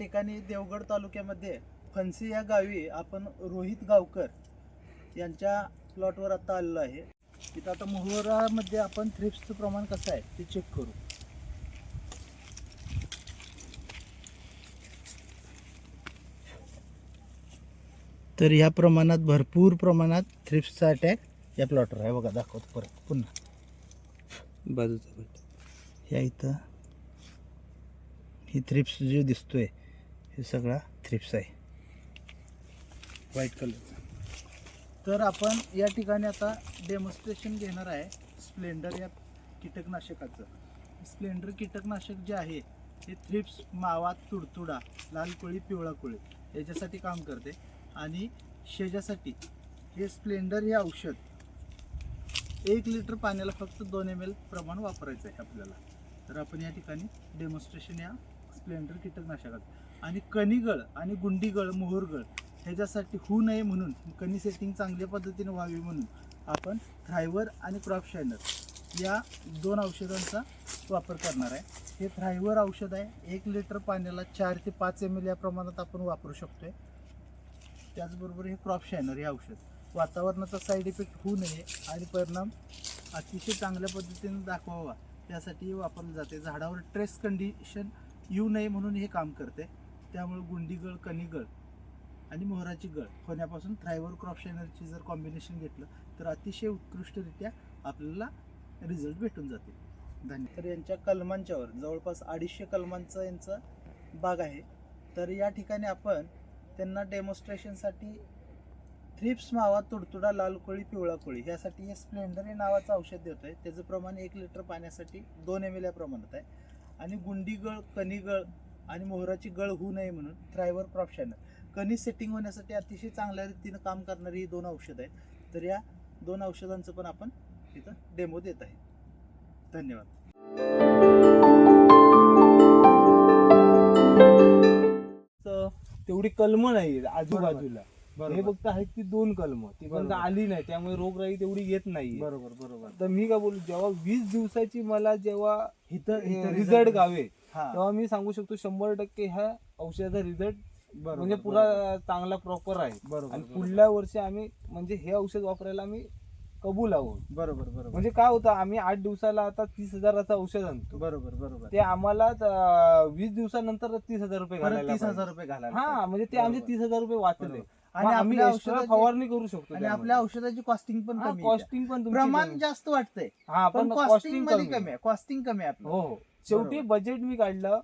ठिकाणी देवगड तालुक्यामध्ये फणसी या गावी आपण रोहित गावकर यांच्या प्लॉटवर आता आलेलो आहे. तिथं आता मोहरामध्ये आपण थ्रिप्सचं प्रमाण कसं आहे ते चेक करू. तर या प्रमाणात भरपूर प्रमाणात थ्रिप्सचा अटॅक या प्लॉटवर आहे. बघा दाखवतो परत पुन्हा. बाजूचा या इथं ही थ्रिप्स जे दिसतोय हे सगळा थ्रिप्स आहे. व्हाईट कलरचा तर आपण या ठिकाणी आता डेमॉन्स्ट्रेशन घेणार आहे स्प्लेंडर या कीटकनाशकाचं. स्प्लेंडर कीटकनाशक जे आहे हे थ्रिप्स मावा तुडतुडा लाल कोळी पिवळा कोळी याच्यासाठी काम करते. आणि शेजासाठी हे स्प्लेंडर हे औषध एक लिटर पाण्याला फक्त दोन एम एल प्रमाण वापरायचं आहे आपल्याला. तर आपण या ठिकाणी डेमॉन्स्ट्रेशन या स्प्लेंडर कीटकनाशकाचं. आणि कणीगळ आणि गुंडीगळ मोहरगळ ह्याच्यासाठी होऊ नये म्हणून कणी सेटिंग चांगल्या पद्धतीने व्हावी म्हणून आपण थ्रायवर आणि क्रॉप शायनर या दोन औषधांचा वापर करणार आहे. हे थ्रायवर औषध आहे. एक लिटर पाण्याला चार ते पाच एम एल या प्रमाणात आपण वापरू शकतोय. त्याचबरोबर हे क्रॉप शायनर हे औषध. वातावरणाचा साईड इफेक्ट होऊ नये आणि परिणाम अतिशय चांगल्या पद्धतीने दाखवावा. त्यासाठी हे जाते. झाडावर ट्रेस कंडिशन येऊ नये म्हणून हे काम करते. त्यामुळे गुंडीगळ कणीगळ आणि मोहराची गळ होण्यापासून थ्रायवर क्रॉप जर कॉम्बिनेशन घेतलं तर अतिशय उत्कृष्टरित्या आपल्याला रिझल्ट भेटून जाते धन्यवाद. तर यांच्या कलमांच्यावर जवळपास अडीचशे कलमांचा यांचा बाग आहे. तर या ठिकाणी आपण त्यांना डेमॉन्स्ट्रेशनसाठी थ्रिप्स मावा तुडतुडा लाल कोळी पिवळा कोळी यासाठी हे स्प्लेंडर हे नावाचं औषध देत आहे त्याचं प्रमाण एक लिटर पाण्यासाठी दोन एम एल या प्रमाणात आहे. आणि गुंडीगळ कणीगळ आणि मोहराची गळ होऊ नये म्हणून थ्रायवर प्रॉप्शनर कणी सेटिंग होण्यासाठी अतिशय चांगल्या रीतीनं काम करणारी ही दोन औषधं आहेत. तर या दोन औषधांचं पण आपण तिथं डेमो देत आहे. धन्यवाद. तेवढी कलम नाही आजूबाजूला. हे फक्त आहेत ती दोन कलम. ती पण. आली नाही त्यामुळे रोगराई तेवढी येत नाही बरोबर बरोबर. तर मी काय बोलू जेव्हा वीस दिवसाची मला जेव्हा इथं इथं रिझल्ट गावे हा तेव्हा मी सांगू शकतो शंभर टक्के ह्या औषधाचा रिझल्ट बरोबर, म्हणजे. पुरा चांगला प्रॉपर आहे बरोबर आणि बरोबर. पुढल्या वर्षी आम्ही म्हणजे हे औषध वापरायला आम्ही कबूल आहोत बरोबर बरोबर म्हणजे काय होतं आम्ही आठ दिवसाला आता तीस हजाराचं औषध आणतो बरोबर बरोबर ते आम्हाला अं, वीस दिवसानंतर तीस हजार रुपये परत घालायला तीस हजार पाहिजे. रुपये घालायला हा. म्हणजे ते बरोबर. आमचे तीस हजार रुपये वाचले बरोबर. आणि आणि आम्ही आपल्या औषधाची फवारणी करू शकतो आणि. आपल्या औषधाची कॉस्टिंग पण कमी आहे. कॉस्टिंग पण तुमची प्रमाण कमी. जास्त वाटतंय हा पण पण कॉस्टिंगमध्ये कमी कमी आहे कॉस्टिंग कमी आहे आपलं हो हो शेवटी. बजेट मी काढलं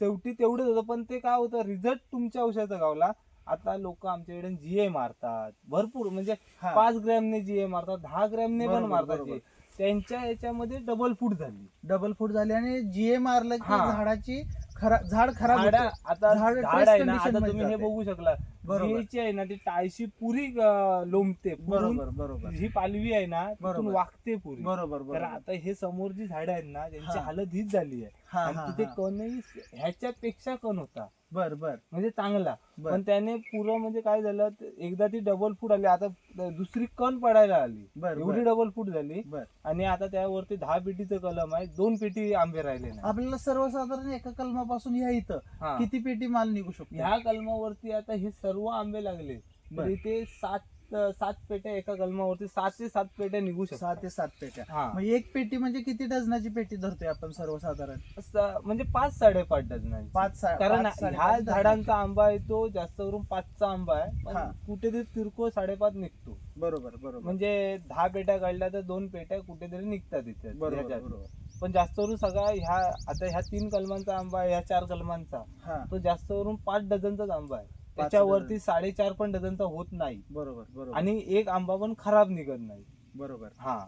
शेवटी तेवढंच होतं पण ते काय होतं रिझल्ट तुमच्या औषधाचा गावला आता लोक आमच्याकडे जीए मारतात भरपूर म्हणजे हा. पाच ग्रॅमने जीए मारतात दहा ग्रॅमने पण बरोबर, मारतात बरोबर. GA. त्यांच्या याच्यामध्ये डबल फूट झाली डबल फूट झाली आणि जीए मारलं की हा. झाडाची खरा झाड खराब झाडा होतं. आता झाड आहे ना आता तुम्ही हे. बघू शकला बरोबर. जीएची आहे ना ती टाळशी पुरी अं, लोंबते पुरून बरोबर बरोबर ही पालवी आहे ना तिथून बरोबर. वागते पुरी बरोबर तर बरोबर आता हे समोर जी झाडं आहेत ना त्यांची हा. हालत हीच झाली आहे हा आणि हा तिथे हा. कणही ह्याच्यापेक्षा कण होता बर बर. म्हणजे चांगला. बर. पण त्याने पुरं म्हणजे काय झालं ते एकदा ती डबल फूट आली. आता दुसरी कण पडायला आली. बर एवढी डबल फूट झाली. बर. आणि आता त्यावरती दहा पेटीचं कलम आहे. दोन पेटी आंबे राहिले नाही. आपल्याला सर्वसाधारण एका कलमापासून या इथं हा. किती पेटी माल निघू शकतो? ह्या कलमावरती आता हे सर्व आंबे लागले. बर. तर इथे सात सात पेट्या एका कलमावरती सात ते सात पेट्या निघू सहा शकतात ते सात पेट्या. हा. मग एक पेटी म्हणजे किती डझनाची पेटी धरतोय आपण सर्वसाधारण? म्हणजे पाच साडेपाच डझन पाच कारण पाच, साडेपाच ह्या. झाडांचा आंबा आहे तो जास्त करून पाचचा आंबा आहे. हा. पण कुठेतरी किरकोळ साडेपाच निघतो. बरोबर बरोबर. म्हणजे दहा पेट्या काढल्या तर दोन पेट्या कुठेतरी निघतात इथे. बरोबर ह्याच्यात. बरोबर. पण जास्त करून सगळा ह्या आता ह्या तीन कलमांचा आंबा आहे ह्या चार कलमांचा. हा. तो जास्त करून पाच डझनचाच आंबा आहे. त्याच्यावरती डझन. साडेचार पण डझनचा होत नाही. बरोबर बरोबर. आणि एक आंबा पण खराब निघत नाही. बरोबर. हा.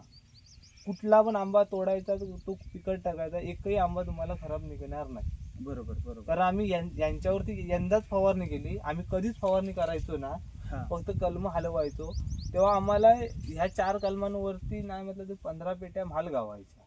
कुठला पण आंबा तोडायचा तो पिकट टाकायचा एकही आंबा तुम्हाला खराब निघणार नाही. बरोबर बरोबर. कारण आम्ही यां- यांच्यावरती यंदाच फवारणी केली. आम्ही कधीच फवारणी करायचो ना हा. फक्त कलम हलवायचो. तेव्हा आम्हाला ह्या चार कलमांवरती नाही म्हटलं तर पंधरा पेट्या माल गावायच्या.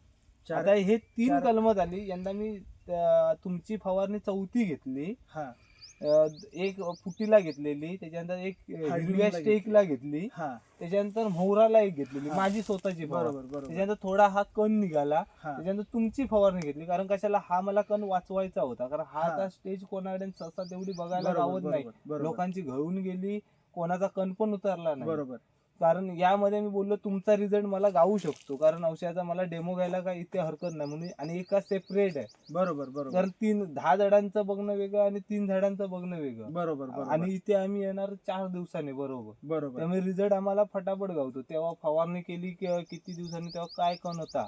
चार आता हे तीन चार- कलम झाली. यंदा मी अं, तुमची फवारणी चौथी घेतली. हा. एक फुटीला घेतलेली त्याच्यानंतर एक हिरव्या घेतली. स्टेकला घेतली हा त्याच्यानंतर मोहराला एक घेतलेली. माझी स्वतःची. बरोबर बरोबर त्याच्यानंतर थोडा हा कण निघाला त्याच्यानंतर तुमची फवारणी घेतली कारण कशाला हा मला कण वाचवायचा होता कारण हा. आता स्टेज कोणाकडे सहसा तेवढी बघायला गावत नाही. लोकांची घळून गेली कोणाचा कण पण उतरला नाही बरोबर कारण यामध्ये मी बोललो तुमचा रिझल्ट मला गावू शकतो. कारण औषधाचा मला डेमो घ्यायला काय इथे हरकत नाही. म्हणून आणि एका सेपरेट आहे. बरोबर बरोबर. कारण तीन दहा झाडांचं बघणं वेगळं आणि तीन झाडांचं बघणं वेगळं. बरोबर बरोबर. आणि इथे आम्ही येणार चार दिवसांनी बरोबर. बरोबर. त्यामुळे रिझल्ट आम्हाला फटाफट गावतो. तेव्हा फवारणी केली किंवा किती दिवसांनी तेव्हा काय कण होता?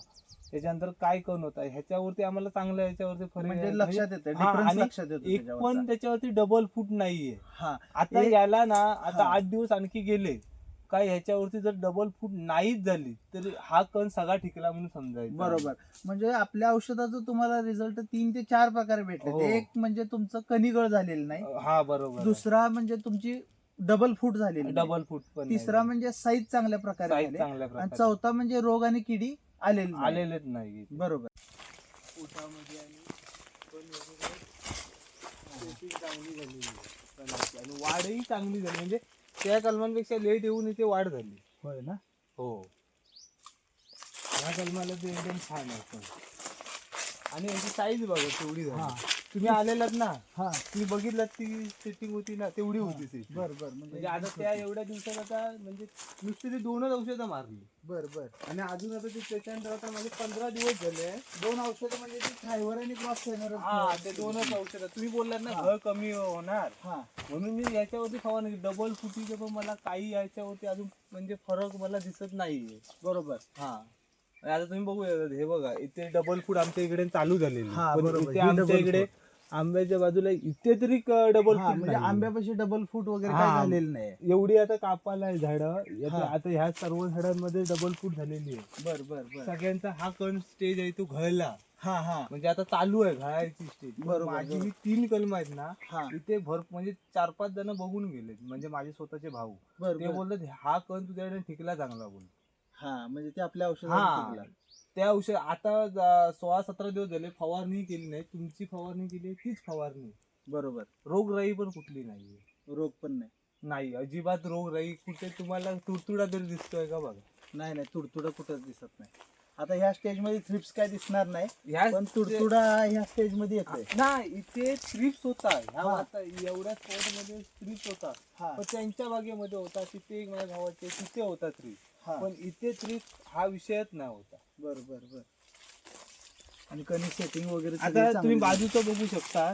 त्याच्यानंतर काय कण होता? ह्याच्यावरती आम्हाला चांगलं ह्याच्यावरती फरक म्हणजे. लक्षात येते हा, डिफरन्स आणि लक्षात येतो एक त्याच्यावरचा. पण त्याच्यावरती डबल फूट नाहीये. हा. आता एक- याला ना आता हा. आठ दिवस आणखी गेले. काय ह्याच्यावरती जर डबल फूट नाहीच झाली तर हा कण सगळा ठिकला म्हणून समजायचं. बरोबर. म्हणजे आपल्या औषधाचं तुम्हाला रिझल्ट तीन ते चार प्रकारे भेटले. हो. एक म्हणजे तुमचं कणिगळ झालेलं नाही. हा बरोबर. दुसरा म्हणजे तुमची डबल फूट झालेली नाही. डबल फूट पण तिसरा म्हणजे साईज चांगल्या प्रकारे आणि चौथा म्हणजे रोग आणि किडी आलेली. आलेलेच नाही. बरोबर. पोटामध्ये कणाची. आणि वाढही चांगली झाली. म्हणजे त्या कलमांपेक्षा लेट येऊन इथे वाढ झाली. होय ना? हो. ह्या कलमाला ते एकदम छान आहे पण. आणि याची साईज बघा तेवढी हा. झाली तुम्ही आलेलात ना? हा. तुम्ही बघितलात ती सेटिंग होती ना? तेवढी होती setting. बर बर. म्हणजे आता त्या एवढ्या दिवसात आता म्हणजे नुसती ती दोनच औषधं मारली. बर बर. आणि अजून आता ते त्याच्यानंतर आता माझे पंधरा दिवस झाले. दोन औषधं म्हणजे ती थायवर आणि क्रॉस हा ते दोनच औषधं. तुम्ही बोललात ना. घळ कमी होणार. हा. म्हणून मी याच्यावरती फवारणी डबल फुटीचं पण मला काही याच्यावरती अजून म्हणजे फरक मला दिसत नाहीये. बरोबर? हा. आता तुम्ही बघू हे बघा इथे डबल फूट आमच्या इकडे चालू झालेली. हा, पण बरोबर. इथे ही आमच्या double इकडे आंब्याच्या बाजूला इथे तरी डबल हा, फूट म्हणजे आंब्यापाशी डबल फूट वगैरे हा. काय झालेलं नाही. एवढी आता कापाला झाडं. हा. आता ह्या सर्व झाडांमध्ये डबल फूट झालेली आहे. बर बर बर. सगळ्यांचा हा कण स्टेज आहे तो घळला हा हा. म्हणजे आता चालू आहे घळायची स्टेज बरोबर, माझी बरोबर. ही तीन कलम आहेत ना हा. इथे भर म्हणजे चार पाच जण बघून गेले म्हणजे माझे स्वतःचे भाऊ. बर ते बर. बोलतात हा कण तुझ्याकडे ठिकला चांगला बोल. हा म्हणजे ते आपल्या हा. औषधात त्या औषध आता ज- सोळा सतरा दिवस झाले फवारणी केली नाही. तुमची फवारणी केली आहे, तीच फवारणी बरोबर. रोगराई पण कुठली नाहीये. रोग पण नाही. नाही अजिबात रोगराई कुठे तुम्हाला तुडतुडा तरी दिसतोय का बघा? नाही नाही तुडतुडा कुठंच दिसत नाही. आता ह्या स्टेजमध्ये थ्रिप्स काय दिसणार नाही ह्या पण तुडतुडा ह्या स्टेजमध्ये येतोय. नाही इथे थ्रिप्स होता. ह्या हा. आता एवढ्या स्पॉटमध्ये थ्रिप्स होता. हा. पण त्यांच्या बागेमध्ये होता तिथे एक माझ्या भावाचे तिथे होता थ्रिप्स पण इथे थ्रिप्स हा विषयच नाही होता. बर बर बर. आणि कणी सेटिंग वगैरे आता तुम्ही. बाजूचं बघू शकता.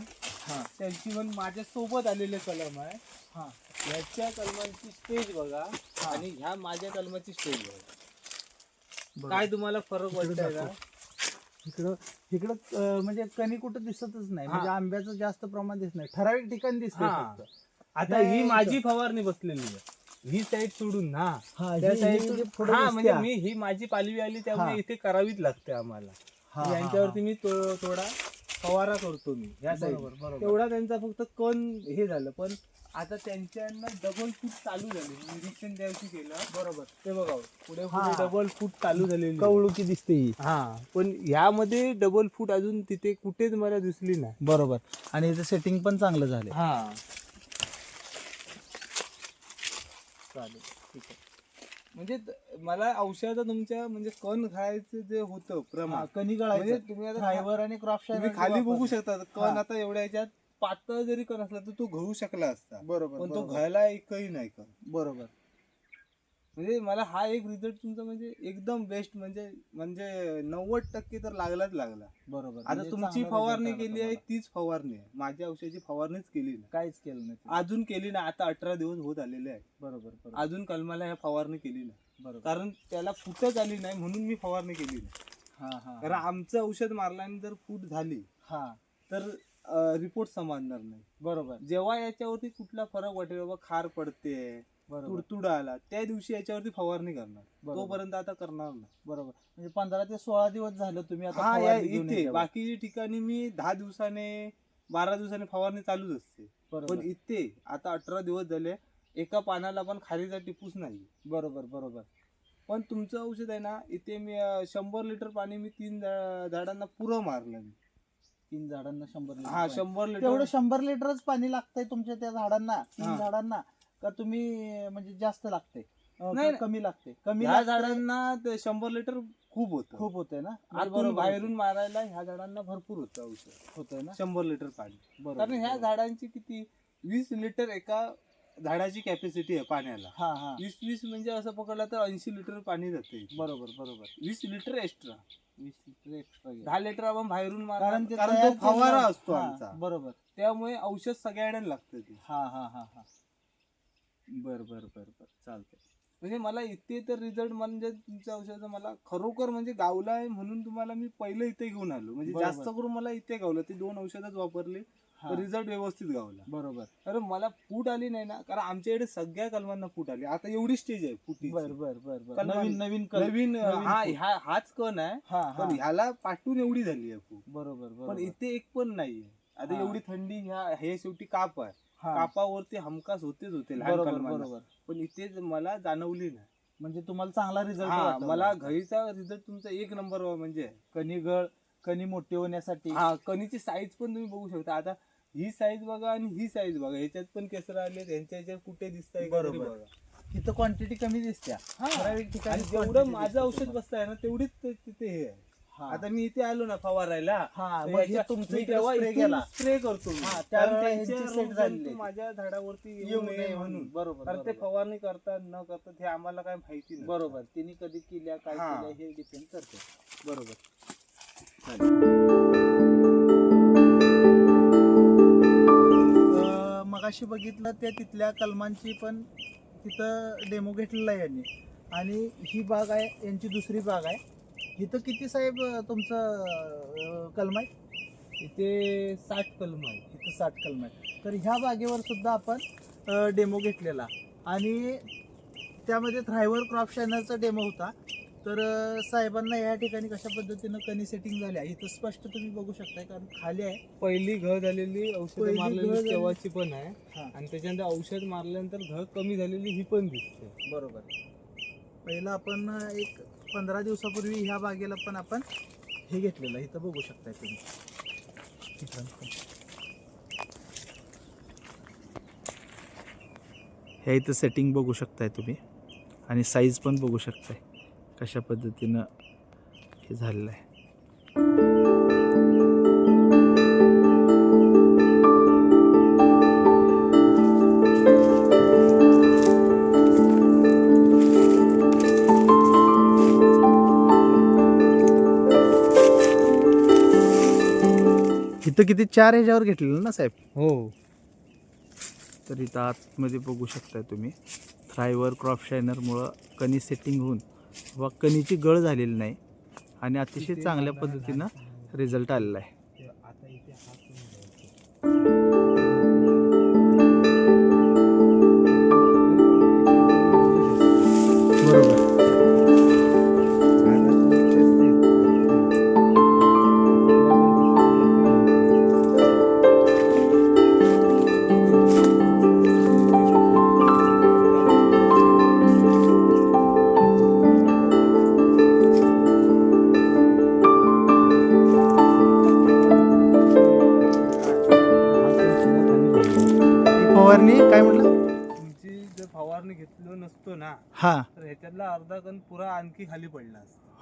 हा. त्यांची पण माझ्या सोबत आलेले कलम आहे. हा. ह्याच्या कलमांची स्टेज बघा. आणि ह्या माझ्या कलमाची स्टेज बघा. बरोबर. काय तुम्हाला फरक वाटतंय का. इकडं इकडं म्हणजे कणी कुठं दिसतच नाही. म्हणजे आंब्याचं जास्त प्रमाण दिसत नाही. ठराविक ठिकाणी दिसते आता ही. माझी फवारणी बसलेली आहे. ही साईड सोडून ना हा, त्या ही- side ही तून- जी पुढं हा म्हणजे. मी ही माझी पालवी आली त्यामुळे हा. इथे करावीच लागते आम्हाला. हा, यांच्यावरती मी थोडा फवारा करतो मी हा. साईड बरोबर बरोबर. तेवढा त्यांचा फक्त कण हे झालं पण आता त्यांच्यांना डबल फूट चालू झाले निरीक्षण दिवशी केलं. बरोबर. ते बघा पुढे हा. पुढे डबल फूट चालू झालेली कवळुकी दिसते ही. हा पण ह्यामध्ये डबल फूट अजून तिथे कुठेच मला दिसली नाही. बरोबर. आणि इथं सेटिंग पण चांगलं झालं हा. चालेल. ठीक आहे. म्हणजे त- मला औषध तुमच्या म्हणजे कण खायचं जे होतं प्रमाण कणी म्हणजे गळायचं तुम्ही आता फायबर आणि क्रॉप तुम्ही खाली बघू शकता कण हा. आता एवढ्या ह्याच्यात पातळ जरी कण असला तर तो घळू शकला असता. बरोबर पण तो बरोबर. घायला एकही नाही कण. बरोबर. म्हणजे मला हा एक रिझल्ट तुमचा म्हणजे एकदम बेस्ट म्हणजे म्हणजे नव्वद टक्के तर लागलाच लागला. बरोबर. आता म्हणजे तुमची चांगला फवारणी result आला केली आहे तुम्हाला. तीच फवारणी आहे. माझ्या औषधाची फवारणीच केली नाही. काहीच केलं नाही तुम्ही. अजून केली नाही आता अठरा दिवस होत आलेले आहे बरोबर बरोबर. अजून कलमाला ह्या फवारणी केली नाही. बरोबर. कारण त्याला फुटच आली नाही म्हणून मी फवारणी केली नाही. हा हा कारण आमचं औषध मारल्याने जर फूट झाली हा. तर रिपोर्ट समजणार नाही. बरोबर. जेव्हा याच्यावरती कुठला फरक वाटेल बाबा खार पडते बरोबर. तुडतुडा आला त्या दिवशी याच्यावरती फवारणी करणार. बरोबर. तोपर्यंत आता करणार नाही. बरोबर. म्हणजे पंधरा ते सोळा दिवस झालं तुम्ही आता हा या फवारणी घेऊन इथे. याच्यावर. बाकी ठिकाणी मी दहा दिवसाने बारा दिवसाने फवारणी चालूच असते. बरोबर. पण इथे आता अठरा दिवस झाले एका पानाला पण खारीचा टिपूस नाही. बरोबर बरोबर. पण तुमचं औषध आहे ना इथे मी अं, शंभर लिटर पाणी मी तीन झा- झाडांना पुरं मारलं मी. तीन झाडांना शंभर लिटर हा पाणी. शंभर लिटर तेवढं शंभर लिटरच पाणी लागतंय तुमच्या त्या झाडांना तीन हा. झाडांना. का तुम्ही म्हणजे जास्त लागते? अं, नाही, का कमी लागते? कमी ह्या झाडांना ते शंभर लिटर खूप होतं. खूप होते ना? आतून बाहेरून मारायला ह्या झाडांना भरपूर होतं औषध. होतंय ना? शंभर लिटर पाणी. बरोबर, कारण ह्या बरोबर. झाडांची किती वीस लिटर एका झाडाची कॅपॅसिटी आहे पाण्याला. हा हा. वीस वीस म्हणजे असं पकडलं तर ऐंशी लिटर पाणी जाते बरोबर बरोबर. वीस लिटर एक्स्ट्रा वीस लिटर एक्स्ट्रा दहा लिटर आपण बाहेरून कारण मारणार ते कारण तयार तो फवारा असतो हा, आमचा. बरोबर. त्यामुळे औषध सगळ्यांना लागतं ते. हा हा हा हा. बर बर बर बर. चालतंय. म्हणजे मला इथे तर रिझल्ट म्हणजे तुमच्या औषधाचा मला खरोखर म्हणजे गावला आहे म्हणून तुम्हाला मी पहिलं इथे घेऊन आलो. म्हणजे बरोबर. जास्त करून मला इथे गावलं. ते दोन औषधच वापरले हा, रिझल्ट व्यवस्थित गावला. बरोबर. कारण मला फूट आली नाही ना कारण आमच्याकडे सगळ्या कलमांना फूट आली. आता एवढी स्टेज आहे फुटी बर बर बर बर. कलमा- नवीन नवीन कल- नवीन नवीन हा फूट. ह्या- हाच कण आहे हा हा. पण ह्याला पाठवून एवढी झाली आहे फूट. बरोबर पण बरोबर. इथे एक पण नाहीये. आता हा. एवढी थंडी ह्या हे शेवटी काप आहे. कापावरती हमखास होतेच होते लहान बरोबर कलमांना. बरोबर पण इथे मला जाणवली नाही म्हणजे तुम्हाला चांगला हा, रिझल्ट मला घरीचा रिझल्ट तुमचा एक नंबर म्हणजे कणी गळ कणी मोठी होण्यासाठी हा कणीची साईज पण तुम्ही बघू शकता आता ही साईज बघा आणि ही साईज बघा ह्याच्यात पण केसर आले यांच्या ह्याच्यात कुठे दिसतंय तरी बरोबर. इथं क्वांटिटी कमी दिसते. ठराविक ठिकाणी आणि जेवढं quantity माझं दिसते औषध तुम्हाला. बसताय ना तेवढीच ते- तिथे हे आहे. आता मी इथे आलो ना फवारायला. तुमचं स्प्रे करतो. हा. माझ्या झाडावरती येऊ नये म्हणून. बरोबर ते. फवारणी करतात न करतात हे आम्हाला काय माहिती बरोबर. तिने कधी केल्या काय. केल्या हे डिपेंड करते. बरोबर. मगाशी बघितलं त्या तिथल्या कलमांची पण तिथं डेमो घेतलेला आहे यांनी. आणि ही बाग आहे यांची दुसरी बाग आहे. इथं किती साहेब तुमचं कलम आहे? इथे साठ कलम आहे. इथं साठ कलम आहे. तर ह्या बागेवर सुद्धा आपण डेमो घेतलेला. आणि त्यामध्ये थ्रायवर क्रॉप शायनरचा डेमो होता. तर साहेबांना या ठिकाणी कशा पद्धतीनं कणी सेटिंग झाल्या इथं स्पष्ट तुम्ही बघू शकताय कारण खाली आहे. पहिली घ झालेली औषध मारलेली झाली. तेव्हाची पण आहे. हा. आणि त्याच्यानंतर औषध मारल्यानंतर घ कमी झालेली ही पण दिसते. बरोबर. पहिलं आपण एक पंधरा दिवसापूर्वी ह्या बागेला पण आपण हे घेतलेलं इथं बघू शकताय तुम्ही. ह्या इथं सेटिंग बघू शकताय तुम्ही. आणि साईज पण बघू शकताय. कशा पद्धतीनं हे झालेलं आहे. इथं किती चार ह्याच्यावर घेतलेलं ना साहेब? हो. तर इथं आतमध्ये बघू शकताय तुम्ही. थ्रायवर क्रॉप शायनरमुळं कणी सेटिंग होऊन व कणीची गळ झालेली नाही. आणि अतिशय चांगल्या चांगला पद्धतीनं रिझल्ट आलेला आहे.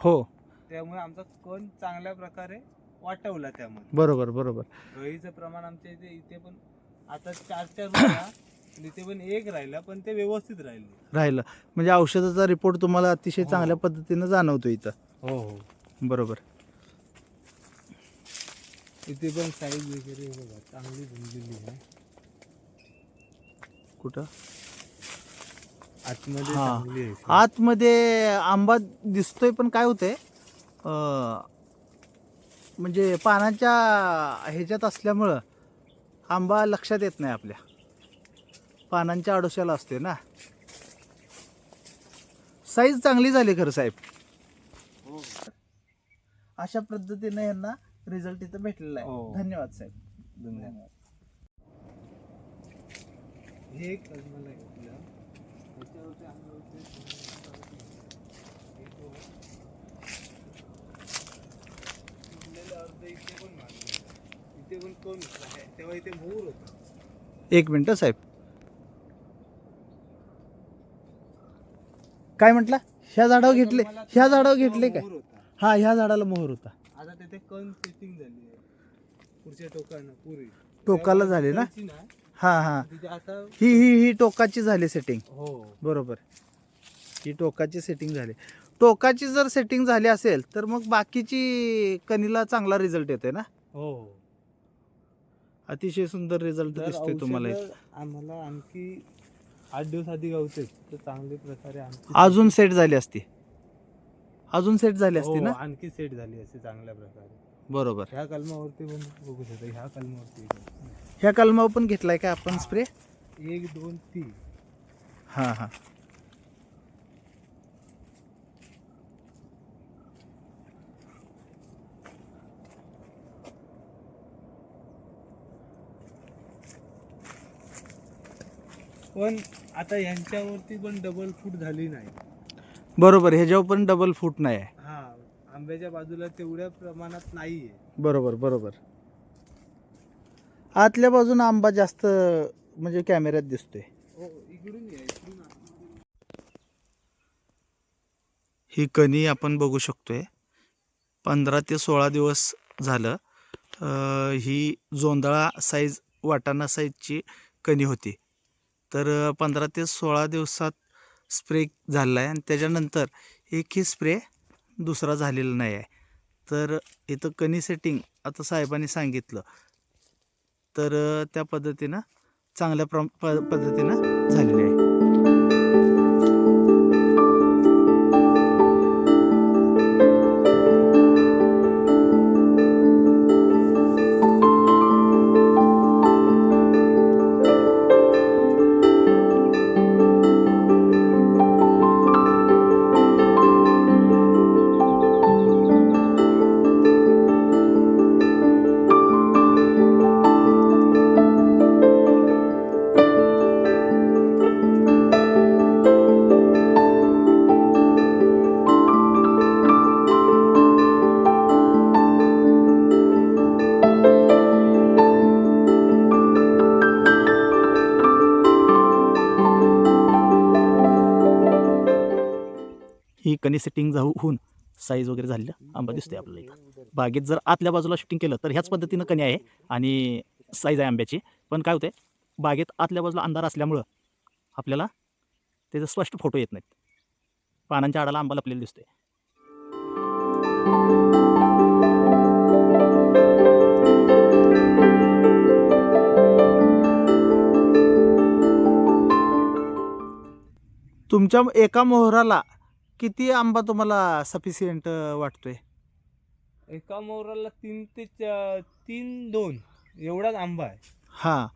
हो. त्यामुळे आमचा कण चांगल्या प्रकारे वाटवला त्यामध्ये. बरोबर बरोबर. गळीचं प्रमाण आमच्या इथे इथे पण आता चार चार होता इथे पण एक राहिला पण ते व्यवस्थित राहिले. राहिलं. म्हणजे औषधाचा रिपोर्ट तुम्हाला अतिशय हो. चांगल्या पद्धतीनं जाणवतो इथं. हो हो. बरोबर. इथे पण साईज वगैरे बघा चांगली बनलेली आहे. कुठं? आतमध्ये. चांगली आहे आतमध्ये आंबा दिसतोय पण काय होतंय अं, म्हणजे पानाच्या ह्याच्यात असल्यामुळं आंबा लक्षात येत नाही आपल्या. पानांच्या आडोशाला असते ना. साईज चांगली झाली खरं साहेब. हो. अशा पद्धतीने यांना रिझल्ट इथं भेटलेला आहे. हो. धन्यवाद साहेब. धन्यवाद. हे एक कलमाला त्याच्यावरती आम्ही होते हे कण तेव्हा इथे मोर होता. एक मिनटं साहेब. काय म्हटला? ह्या झाडावर घेतले ह्या झाडावर घेतले काय? होता. हा ह्या झाडाला मोहर होता. आता तिथे कण सेटिंग झाली आहे. पुढच्या टोकानं पुरी टोकाला झाले ना? हा हा. तिथे आता ही ही ही टोकाची झाली सेटिंग हो. बरोबर. ही टोकाची सेटिंग झाली. टोकाची जर सेटिंग झाली असेल तर मग बाकीची कणीला चांगला रिझल्ट येतोय ना? हो. अतिशय सुंदर रिझल्ट जर दिसतोय तुम्हाला. इथे. औषधं आम्हाला आणखी आठ दिवस आधी गावते तर चांगल्या प्रकारे आणखी अजून सेट झाली असती. अजून सेट झाली असती हो, ना आणखी सेट झाली असते चांगल्या प्रकारे. बरोबर. ह्या कलमावरती पण बघू शकता ह्या कलमावरती ह्या कलमावर पण घेतलाय का आपण स्प्रे एक दोन तीन. हा हा. पण आता ह्यांच्यावरती पण डबल फूट झाली नाही. बरोबर ह्याच्यावर पण डबल फूट नाही आहे. हा आंब्याच्या बाजूला तेवढ्या प्रमाणात नाहीये. बरोबर बरोबर. आतल्या बाजून आंबा जास्त म्हणजे कॅमेऱ्यात दिसतोय. हो इकडून या इकडून आतमध्ये. ही कणी आपण बघू शकतोय. पंधरा ते सोळा दिवस झालं अं, ही जोंधळा साईज वाटाणा साईजची कणी होती. तर पंधरा ते सोळा दिवसात स्प्रे झालेला आहे आणि त्याच्यानंतर एकही स्प्रे दुसरा झालेला नाही आहे तर इथं कणी सेटिंग आता साहेबांनी सांगितलं. तर त्या पद्धतीनं चांगल्या प्र प पद्धतीनं झालेली आहे. कणी सेटिंग जाऊ होऊन साईज वगैरे झालेलं आंबा दिसतोय आपल्याला इथं. बागेत जर आतल्या बाजूला शूटिंग केलं तर ह्याच पद्धतीनं कणी आहे आणि साईज आहे आंब्याची. पण काय होतंय बागेत आतल्या बाजूला अंधार असल्यामुळं आपल्याला त्याचे स्पष्ट फोटो येत नाहीत. पानांच्या आडाला आंबा लपलेला दिसतोय. तुमच्या एका मोहराला किती आंबा तुम्हाला सफिशियंट वाटतोय? एका मोराला तीन ते चा- तीन दोन. एवढाच आंबा आहे. हां.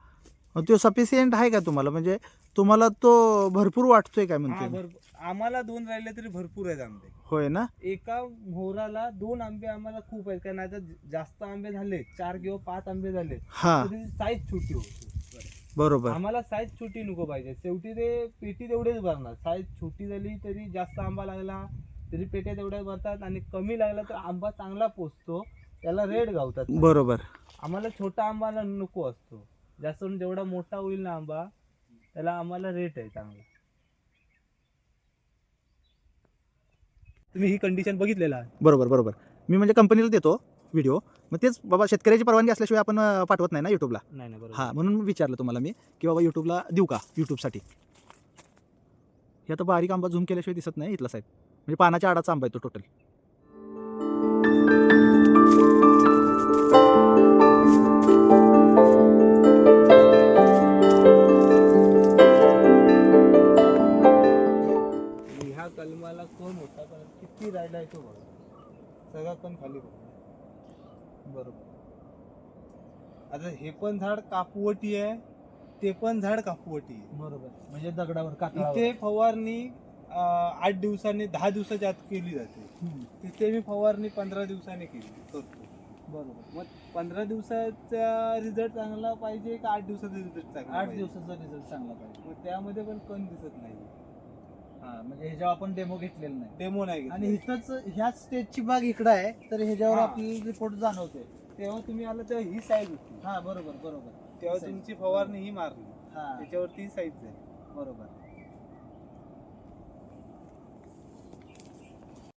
मग तो सफिशियंट आहे का तुम्हाला? म्हणजे तुम्हाला तो भरपूर वाटतोय काय हा, म्हणते भरपूर. आम्हाला दोन राहिले तरी भरपूर आहेत आंबे. होय ना? एका मोहराला दोन आंबे आम्हाला खूप आहेत. कारण आता जास्त आंबे झाले चार किंवा पाच आंबे झाले हां. तर त्याची साईज छोटी होती. बरोबर. आम्हाला साईज छोटी नको पाहिजे. शेवटी ते पेटी तेवढेच भरणार. साईज छोटी झाली तरी जास्त आंबा लागला तरी पेट्या तेवढ्या भरतात आणि कमी लागला तर आंबा चांगला पोचतो त्याला रेड गावतात बरोबर. आम्हाला छोटा आंबाला नको असतो. जास्त करून जेवढा मोठा होईल ना आंबा त्याला आम्हाला रेट आहे चांगला. तुम्ही ही कंडिशन बघितलेला? बरोबर बरोबर. मी म्हणजे कंपनीला देतो. व्हिडिओ मग तेच बाबा शेतकऱ्याची परवानगी असल्याशिवाय आपण पाठवत नाही ना यूट्यूबला नाही नाही हां म्हणून विचारलं तुम्हाला मी की बाबा यूट्यूबला देऊ का? यूट्यूबसाठी हे आता बारीक आंबा झूम केल्याशिवाय दिसत नाही इथला साहेब. म्हणजे पानाच्या आडाचा आंबा आहे तो टोटल ह्या कलमाला कण होता? पण किती राहिला तो बघा. सगळा कण खाली बघा. बरोबर. आता हे पण झाड कापवटी आहे ते पण झाड कापवटी आहे. बरोबर. म्हणजे दगडावर इथे फवारणी अं, आठ दिवसांनी दहा दिवसाच्या आत केली जाते. तिथे मी फवारणी पंधरा दिवसांनी केली करतो. बरोबर. मग पंधरा दिवसाचा रिझल्ट चांगला पाहिजे का आठ दिवसाचा रिझल्ट चांगला आठ पाहिजे? दिवसाचा रिझल्ट चांगला पाहिजे. मग त्यामध्ये पण कण दिसत नाही. हां म्हणजे ह्याच्यावर आपण डेमो घेतलेला नाही. डेमो नाही आणि. इथंच ह्याच स्टेजची बाग इकडं आहे तर ह्याच्यावर हा. आपल्याला रिपोर्ट जाणवते. तेव्हा तुम्ही आला तेव्हा ही साईज होती. हा बरोबर बरोबर. तेव्हा. तुमची फवारणी ही मारली. हा. त्याच्यावरती ही साईज झाली बरोबर.